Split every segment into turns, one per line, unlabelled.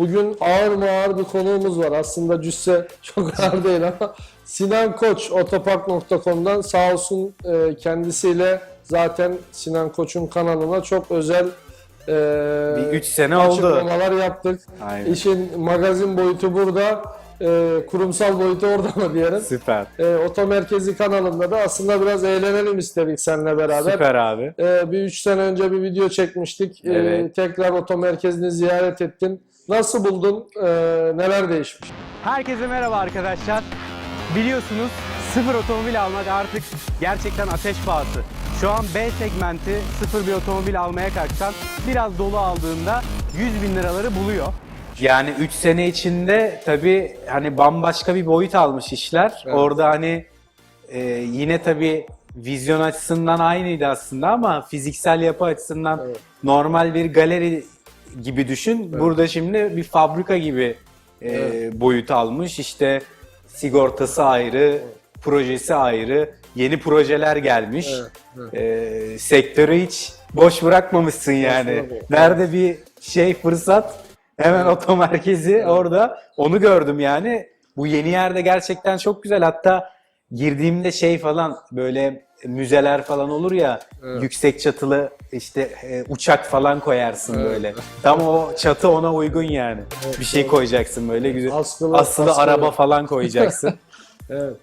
Bugün ağır mı ağır bir konuğumuz var. Aslında cüsse çok ağır değil ama Sinan Koç otopark.com'dan sağ olsun e, kendisiyle zaten Sinan Koç'un kanalına çok özel e,
Bir 3 sene oldu.
yaptık.
Aynen.
İşin magazin boyutu burada, e, kurumsal boyutu orada mı diyelim.
Süper.
E, Oto Merkezi kanalında da aslında biraz eğlenelim istedik seninle beraber.
Süper abi.
E, bir 3 sene önce bir video çekmiştik. E,
Evet.
tekrar Oto Merkezi'ni ziyaret ettin. Nasıl buldun? E, neler değişmiş?
Herkese merhaba arkadaşlar. Biliyorsunuz sıfır otomobil almak artık gerçekten ateş pahası. Şu an B segmenti sıfır bir otomobil almaya kalksan biraz dolu aldığında 100 bin liraları buluyor.
Yani 3 sene içinde tabii hani bambaşka bir boyut almış işler.
Evet.
Orada hani e, yine tabii vizyon açısından aynıydı aslında ama fiziksel yapı açısından
Evet.
normal bir galeri gibi düşün. Burada şimdi bir fabrika gibi e,
Evet.
boyut almış. İşte sigortası ayrı, projesi ayrı, yeni projeler gelmiş.
Evet,
E, sektörü hiç boş bırakmamışsın yani.
bırakmadım.
Nerede bir şey fırsat hemen oto merkezi orada onu gördüm yani. Bu yeni yerde gerçekten çok güzel. Hatta girdiğimde şey falan böyle müzeler falan olur ya
Evet.
yüksek çatılı işte e, uçak falan koyarsın
Evet.
böyle. Tam o çatı ona uygun yani. bir şey
evet.
koyacaksın böyle güzel.
Askılı- askılı.
araba falan koyacaksın.
Evet.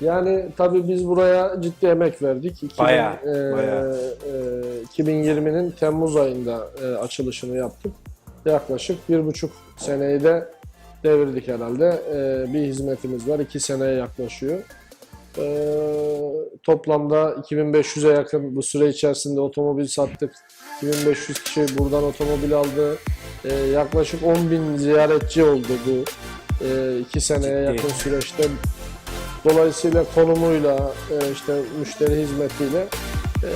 Yani tabii biz buraya ciddi emek verdik. 2000,
Bayağı,
e,
bayağı.
e, 2020'nin Temmuz ayında e, açılışını yaptık. Yaklaşık bir buçuk seneyi de devirdik herhalde. E, bir hizmetimiz var. iki seneye yaklaşıyor. E, toplamda 2500'e yakın bu süre içerisinde otomobil sattık. 2500 kişi buradan otomobil aldı. E, yaklaşık 10.000 ziyaretçi oldu bu e, iki seneye yakın süreçte. Dolayısıyla konumuyla, e, işte müşteri hizmetiyle e,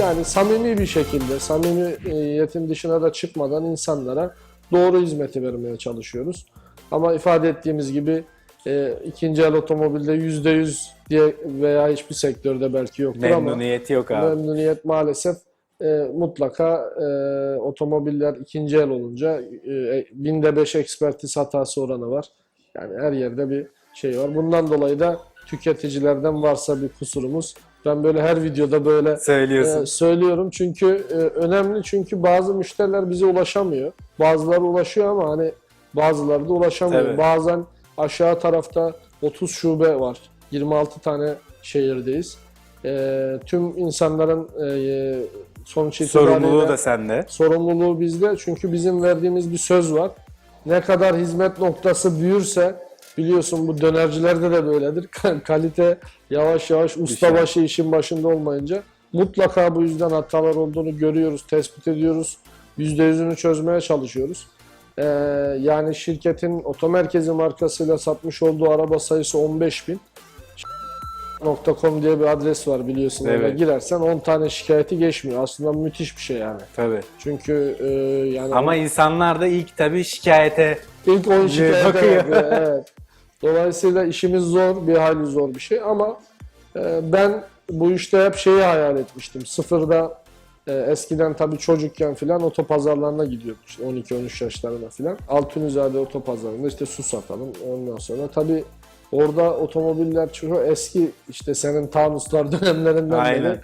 yani samimi bir şekilde, samimiyetin dışına da çıkmadan insanlara doğru hizmeti vermeye çalışıyoruz. Ama ifade ettiğimiz gibi e, ikinci el otomobilde yüzde yüz diye veya hiçbir sektörde belki yoktur ama
Memnuniyeti yok abi.
memnuniyet maalesef e, mutlaka e, otomobiller ikinci el olunca e, binde beş ekspertiz hatası oranı var. Yani her yerde bir şey var. Bundan dolayı da tüketicilerden varsa bir kusurumuz ben böyle her videoda böyle
Söylüyorsun.
e, söylüyorum çünkü e, önemli çünkü bazı müşteriler bize ulaşamıyor. Bazıları ulaşıyor ama hani bazıları da ulaşamıyor.
Tabii.
Bazen aşağı tarafta 30 şube var. 26 tane şehirdeyiz. E, tüm insanların e, sonuç itibariyle
Sorumluluğu da sende.
sorumluluğu bizde. Çünkü bizim verdiğimiz bir söz var. Ne kadar hizmet noktası büyürse biliyorsun bu dönercilerde de böyledir. Kalite yavaş yavaş ustabaşı işin başında olmayınca mutlaka bu yüzden hatalar olduğunu görüyoruz, tespit ediyoruz. %100'ünü çözmeye çalışıyoruz. Ee, yani şirketin otomerkezi markasıyla satmış olduğu araba sayısı 15 bin. .com diye bir adres var biliyorsun. Oraya
Evet.
girersen 10 tane şikayeti geçmiyor. Aslında müthiş bir şey yani.
Tabii.
Çünkü e, yani
Ama insanlar da ilk tabii şikayete
ilk 10 şikayete
bakıyor.
Evet. Dolayısıyla işimiz zor, bir hayli zor bir şey ama e, ben bu işte hep şeyi hayal etmiştim. Sıfırda e, eskiden tabii çocukken filan otopazarlarına gidiyorduk. İşte 12-13 yaşlarına filan. Altunizade otopazarında işte su satalım. Ondan sonra tabii orada otomobiller çok eski işte senin Tanuslar dönemlerinden
Aynen.
beri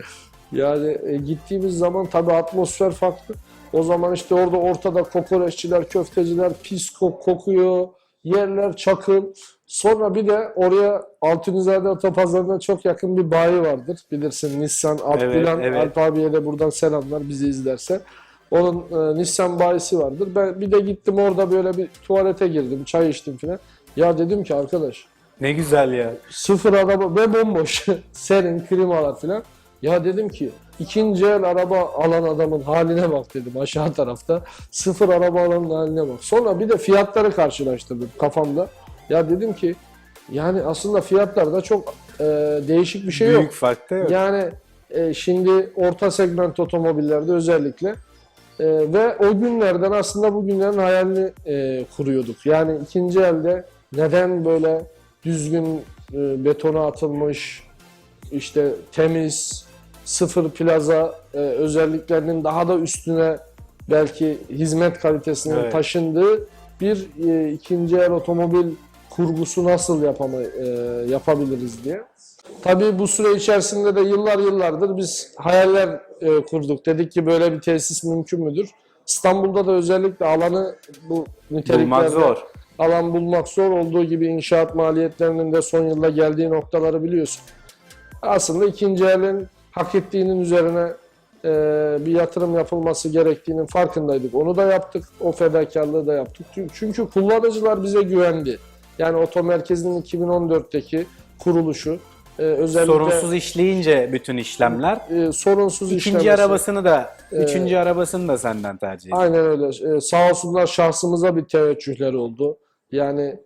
yani e, gittiğimiz zaman tabii atmosfer farklı. O zaman işte orada ortada kokoreççiler, köfteciler pis kok kokuyor. Yerler çakıl. Sonra bir de oraya Altunizade Otopazarı'na çok yakın bir bayi vardır. Bilirsin Nissan Alp
Evet, evet.
Alp abiye de buradan selamlar bizi izlerse. Onun e, Nissan bayisi vardır. Ben bir de gittim orada böyle bir tuvalete girdim, çay içtim filan. Ya dedim ki arkadaş
ne güzel ya.
Sıfır araba ve bomboş. Serin, klimalar falan. Ya dedim ki ikinci el araba alan adamın haline bak dedim aşağı tarafta. Sıfır araba alanın haline bak. Sonra bir de fiyatları karşılaştırdım kafamda. Ya dedim ki yani aslında fiyatlarda çok e, değişik bir şey
Büyük
yok.
fark da yok.
Yani e, şimdi orta segment otomobillerde özellikle e, ve o günlerden aslında bugünlerin hayalini e, kuruyorduk. Yani ikinci elde neden böyle düzgün e, betona atılmış, işte temiz, sıfır plaza e, özelliklerinin daha da üstüne belki hizmet kalitesinin
Evet.
taşındığı bir e, ikinci el otomobil kurgusu nasıl yapama, e, yapabiliriz diye. Tabii bu süre içerisinde de yıllar yıllardır biz hayaller e, kurduk. Dedik ki böyle bir tesis mümkün müdür? İstanbul'da da özellikle alanı bu niteliklerde
Bulmak zor.
alan bulmak zor olduğu gibi inşaat maliyetlerinin de son yılda geldiği noktaları biliyorsun. Aslında ikinci elin hak ettiğinin üzerine e, bir yatırım yapılması gerektiğinin farkındaydık. Onu da yaptık, o fedakarlığı da yaptık. Çünkü- kullanıcılar bize güvendi. Yani Oto Merkezi'nin 2014'teki kuruluşu e, özellikle
Sorunsuz işleyince bütün işlemler.
e, sorunsuz
İkinci
işlemesi.
arabasını da,
Ee,
üçüncü arabasını da senden tercih ettim.
Aynen öyle. Ee, sağ olsunlar şahsımıza bir teveccühleri oldu. Yani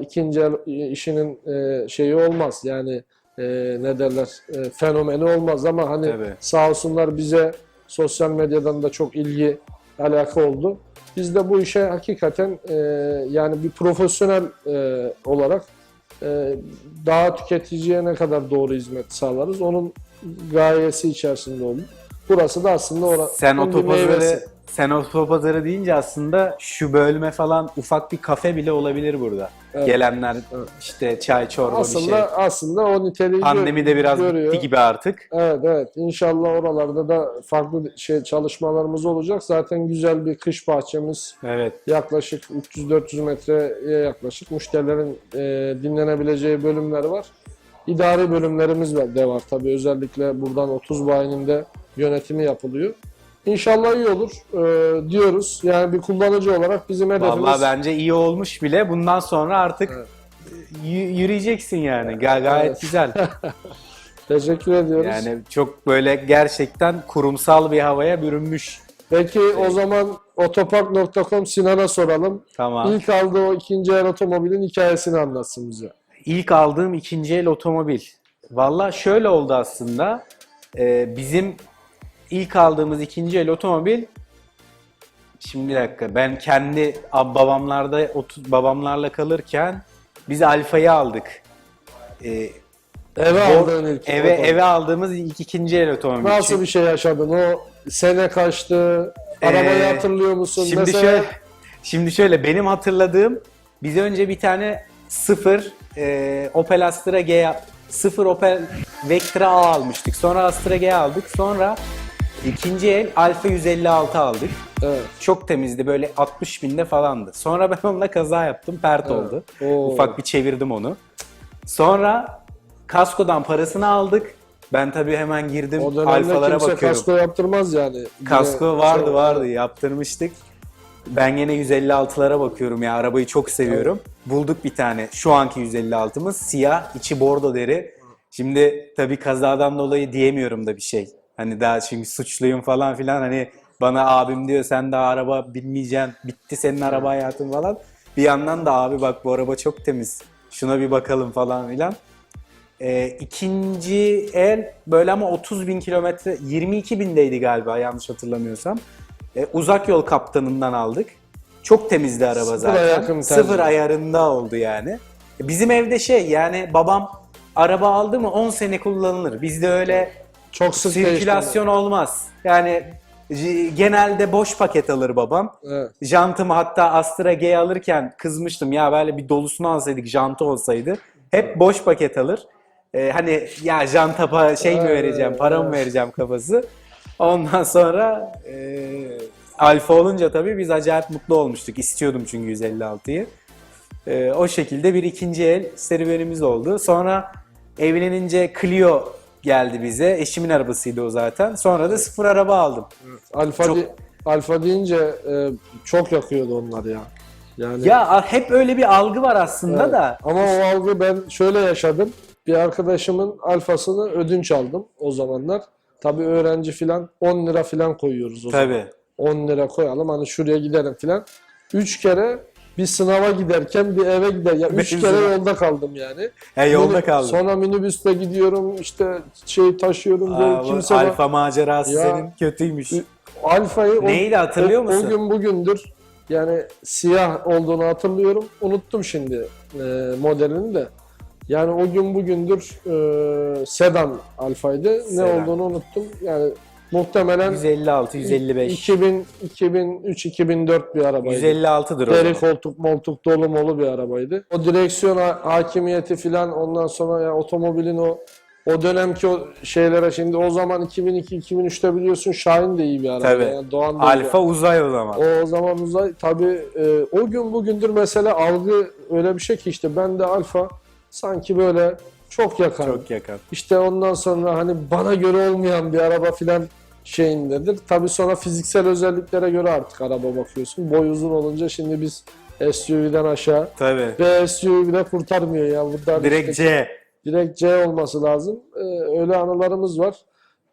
ikinci e, işinin e, şeyi olmaz. Yani e, ne derler e, fenomeni olmaz ama hani
Tabii.
sağ olsunlar bize sosyal medyadan da çok ilgi alaka oldu. Biz de bu işe hakikaten e, yani bir profesyonel e, olarak e, daha tüketiciye ne kadar doğru hizmet sağlarız onun gayesi içerisinde olduk. Burası da aslında ora,
Sen
onun bir
sen otopazarı deyince aslında şu bölme falan ufak bir kafe bile olabilir burada.
Evet.
Gelenler
Evet.
işte çay çorba
aslında
bir şey.
aslında o niteliği
Pandemi de biraz
görüyor.
bitti gibi artık.
Evet evet. İnşallah oralarda da farklı şey çalışmalarımız olacak. Zaten güzel bir kış bahçemiz
Evet.
yaklaşık 300-400 metreye yaklaşık müşterilerin e, dinlenebileceği bölümler var. İdari bölümlerimiz de var tabii. Özellikle buradan 30 bayinin de yönetimi yapılıyor. İnşallah iyi olur e, diyoruz. Yani bir kullanıcı olarak bizim hedefimiz
Vallahi bence iyi olmuş bile. Bundan sonra artık
Evet.
yürüyeceksin yani. Ga- gayet
Evet.
güzel.
teşekkür ediyoruz.
Yani çok böyle gerçekten kurumsal bir havaya bürünmüş.
Peki o zaman otopark.com Sinan'a soralım.
Tamam.
İlk aldığı o ikinci el otomobilin hikayesini anlatsın bize.
İlk aldığım ikinci el otomobil. Valla şöyle oldu aslında. Ee, bizim ilk aldığımız ikinci el otomobil Şimdi bir dakika ben kendi ab- babamlarda babamlarla kalırken biz Alfa'yı aldık. Ee,
Eve
o-
aldığın ilk
eve
otomobil.
eve aldığımız ilk ikinci el otomobil.
Nasıl bir şey yaşadın? O sene kaçtı? Arabayı
Ee,
hatırlıyor musun?
Şimdi
Mesela
şöyle, şimdi şöyle benim hatırladığım biz önce bir tane sıfır e, Opel Astra G sıfır Opel Vectra A almıştık. Sonra Astra G aldık. Sonra ikinci el Alfa 156 aldık.
evet.
Çok temizdi böyle 60 binde falandı. Sonra ben onunla kaza yaptım. Pert oldu.
Oo.
Ufak bir çevirdim onu. Sonra kaskodan parasını aldık. Ben tabii hemen girdim
O
alfalara
kimse
bakıyorum.
kasko yaptırmaz yani.
Kasko vardı
şey-
vardı yaptırmıştık. Ben yine 156'lara bakıyorum ya arabayı çok seviyorum. Bulduk bir tane şu anki 156'mız siyah içi bordo deri. Şimdi tabii kazadan dolayı diyemiyorum da bir şey. Hani daha çünkü suçluyum falan filan hani bana abim diyor sen daha araba bilmeyeceksin bitti senin araba hayatın falan. Bir yandan da abi bak bu araba çok temiz şuna bir bakalım falan filan. Ee, ikinci el böyle ama 30 bin kilometre 22 bindeydi galiba yanlış hatırlamıyorsam. Ee, uzak yol kaptanından aldık. Çok temizdi araba
Sıfıra
zaten.
tercih.
Sıfır ayarında oldu yani. Bizim evde şey yani babam araba aldı mı 10 sene kullanılır. Bizde öyle
Çok sık
sirkülasyon olmaz. Yani j- genelde boş paket alır babam.
Evet.
Jantımı hatta Astra G alırken kızmıştım ya böyle bir dolusunu alsaydık jantı olsaydı. Hep boş paket alır. Ee, hani ya janta pa- şey mi vereceğim, para mı vereceğim kafası. Ondan sonra e, alfa olunca tabii biz acayip mutlu olmuştuk. İstiyordum çünkü 156'yı. Ee, o şekilde bir ikinci el serüvenimiz oldu. Sonra evlenince Clio geldi bize. Eşimin arabasıydı o zaten. Sonra da sıfır araba aldım.
Alfa,
Çok-
di- Alfa deyince e, çok yakıyordu onlar ya. Yani
Ya hep öyle bir algı var aslında
Evet.
da.
Ama o algı ben şöyle yaşadım. Bir arkadaşımın alfasını ödünç aldım o zamanlar. Tabii öğrenci filan 10 lira filan koyuyoruz o zaman.
Tabii.
10 lira koyalım hani şuraya gidelim filan. 3 kere bir sınava giderken bir eve gider. Ya 3
Beş
kere yolda kaldım yani.
He, yolda
Mini-
kaldım.
Sonra minibüste gidiyorum işte şey taşıyorum böyle
Aa, bu
kimse
alfa macerası
Ya.
senin kötüymüş.
Alfa'yı o-
Neydi hatırlıyor
o,
musun?
O gün bugündür yani siyah olduğunu hatırlıyorum. Unuttum şimdi e, modelini de. Yani o gün bugündür e, sedan Alfa'ydı. Ne
Sedan.
olduğunu unuttum. Yani Muhtemelen
156, 155.
2000, 2003, 2004 bir arabaydı.
156'dır o
Deri
zaman.
koltuk moltuk dolu molu bir arabaydı. O direksiyon ha- hakimiyeti filan ondan sonra ya otomobilin o o dönemki o şeylere şimdi o zaman 2002-2003'te biliyorsun Şahin de iyi bir araba.
Tabii.
Yani Doğan da iyi bir
Alfa uzay o zaman.
O zaman uzay tabii e, o gün bugündür mesela algı öyle bir şey ki işte ben de alfa sanki böyle çok yakın.
Çok yakın.
İşte ondan sonra hani bana göre olmayan bir araba filan şeyindedir. Tabii sonra fiziksel özelliklere göre artık araba bakıyorsun. Boy uzun olunca şimdi biz SUV'den aşağı
Tabii.
ve SUV bile kurtarmıyor ya. Burada
Direkt
işte
C.
direkt C olması lazım. Ee, öyle anılarımız var.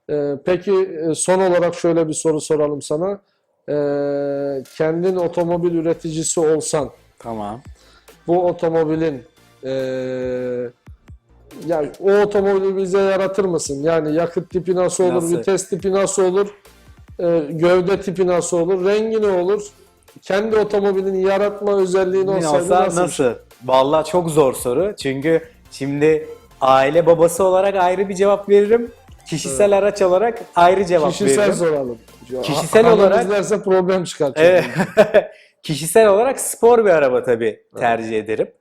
Ee, peki e, son olarak şöyle bir soru soralım sana. Ee, kendin otomobil üreticisi olsan
Tamam.
bu otomobilin ee, yani o otomobili bize yaratır mısın? Yani yakıt tipi nasıl olur,
Nasıl?
vites tipi nasıl olur, ee, gövde tipi nasıl olur, rengi ne olur? Kendi otomobilini yaratma özelliğin
Ne
olsaydı
olsa
nasıl?
nasıl?
şey?
Vallahi çok zor soru. Çünkü şimdi aile babası olarak ayrı bir cevap veririm. Kişisel araç olarak ayrı cevap
Kişisel
veririm.
soralım.
Kişisel
Hanım
olarak-
izlerse problem çıkar.
Evet. Kişisel olarak spor bir araba tabii tercih ederim.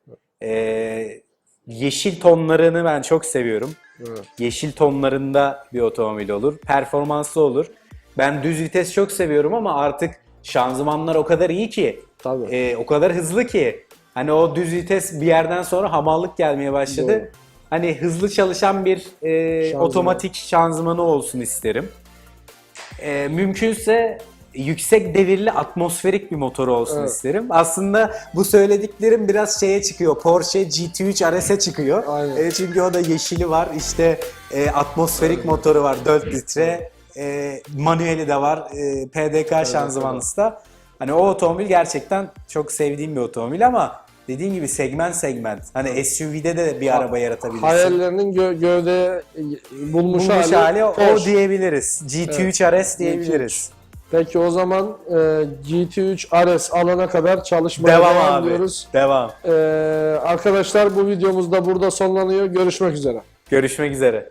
Ee, yeşil tonlarını ben çok seviyorum.
Evet.
Yeşil tonlarında bir otomobil olur. Performanslı olur. Ben düz vites çok seviyorum ama artık şanzımanlar o kadar iyi ki,
Tabii.
e, o kadar hızlı ki. Hani o düz vites bir yerden sonra hamallık gelmeye başladı.
Doğru.
Hani hızlı çalışan bir e,
Şanzıman.
otomatik şanzımanı olsun isterim. E, mümkünse yüksek devirli atmosferik bir motor olsun
Evet.
isterim. Aslında bu söylediklerim biraz şeye çıkıyor. Porsche GT3 RS'e çıkıyor.
Aynen.
E, çünkü o da yeşili var. İşte e, atmosferik motoru var 4 litre. E, manueli de var. E, PDK şanzımanlısı da. Hani o otomobil gerçekten çok sevdiğim bir otomobil ama dediğim gibi segment segment. Hani SUV'de de bir araba yaratabilirsin.
Hayallerinin gö- gövdeye bulmuş,
Bulmuş hali o
Porsche.
diyebiliriz. GT3 RS diyebiliriz.
Peki o zaman e, GT3 RS alana kadar çalışmaya
Devam,
devam,
abi.
ediyoruz.
Devam.
E, arkadaşlar bu videomuz da burada sonlanıyor. Görüşmek üzere.
Görüşmek üzere.